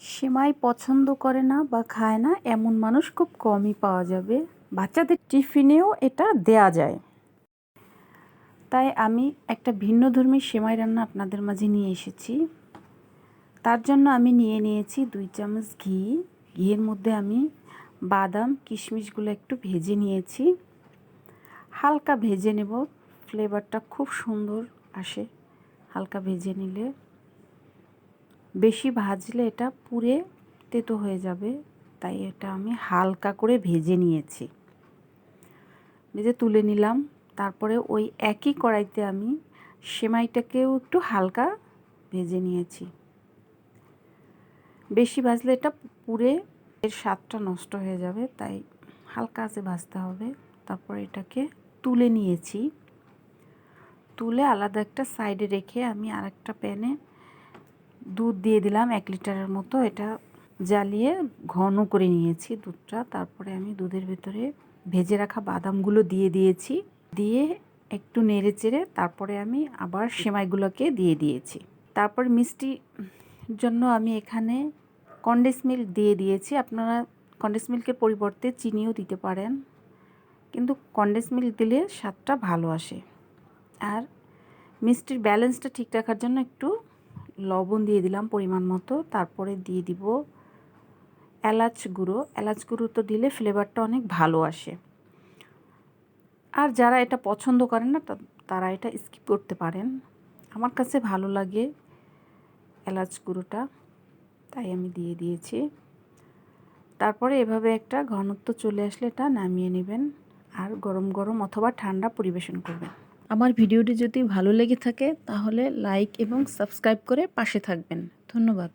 সেমাই পছন্দ করে না বা খায় না, এমন মানুষ খুব কমই পাওয়া যাবে। বাচ্চাদের টিফিনেও এটা দেয়া যায়। তাই আমি একটা ভিন্ন ধর্মী সেমাই রান্না আপনাদের মাঝে নিয়ে এসেছি। তার জন্য আমি নিয়ে নিয়েছি দুই চামচ ঘি। ঘিয়ের মধ্যে আমি বাদাম, কিশমিশগুলো একটু ভেজে নিয়েছি। হালকা ভেজে নেব। ফ্লেভারটা খুব সুন্দর আসে। হালকা ভেজে নিলে বেশি ভাজলে এটা পুড়ে তেতো হয়ে যাবে, তাই এটা আমি হালকা করে ভেজে নিয়েছি। ভেজে তুলে নিলাম, তারপরে ওই একই কড়াইতে আমি সেমাইটাকেও একটু হালকা ভেজে নিয়েছি। বেশি ভাজলে এটা পুড়ে এর স্বাদটা নষ্ট হয়ে যাবে, তাই হালকা আছে ভাজতে হবে। তারপর এটাকে তুলে নিয়েছি। তুলে আলাদা একটা সাইডে রেখে আমি আরেকটা প্যানে দুধ দিয়ে দিলাম এক লিটারের মতো। এটা জ্বালিয়ে ঘন করে নিয়েছি দুধটা। তারপরে আমি দুধের ভেতরে ভেজে রাখা বাদামগুলো দিয়ে দিয়েছি। দিয়ে একটু নেড়ে চেড়ে তারপরে আমি আবার সেমাইগুলোকে দিয়ে দিয়েছি। তারপর মিষ্টি জন্য আমি এখানে কন্ডেন্স মিল্ক দিয়ে দিয়েছি। আপনারা কন্ডেন্স মিল্কের পরিবর্তে চিনিও দিতে পারেন। কিন্তু কন্ডেন্স মিল্ক দিলে স্বাদটা ভালো আসে। আর মিষ্টির ব্যালেন্সটা ঠিক রাখার জন্য একটু লবণ দিয়ে দিলাম পরিমাণ মতো, তারপরে দিয়ে দিব এলাচ গুঁড়ো। এলাচ গুঁড়ো তো দিলে ফ্লেভারটা অনেক ভালো আসে। আর যারা এটা পছন্দ করেন না তারা এটা স্কিপ করতে পারেন। আমার কাছে ভালো লাগে এলাচ গুঁড়োটা, তাই আমি দিয়ে দিয়েছি। তারপরে এভাবে একটা ঘনত্ব চলে আসলে এটা নামিয়ে নেবেন আর গরম গরম অথবা ঠান্ডা পরিবেশন করবেন। আমার ভিডিওটি যদি ভালো লেগে থাকে তাহলে লাইক এবং সাবস্ক্রাইব করে পাশে থাকবেন। ধন্যবাদ।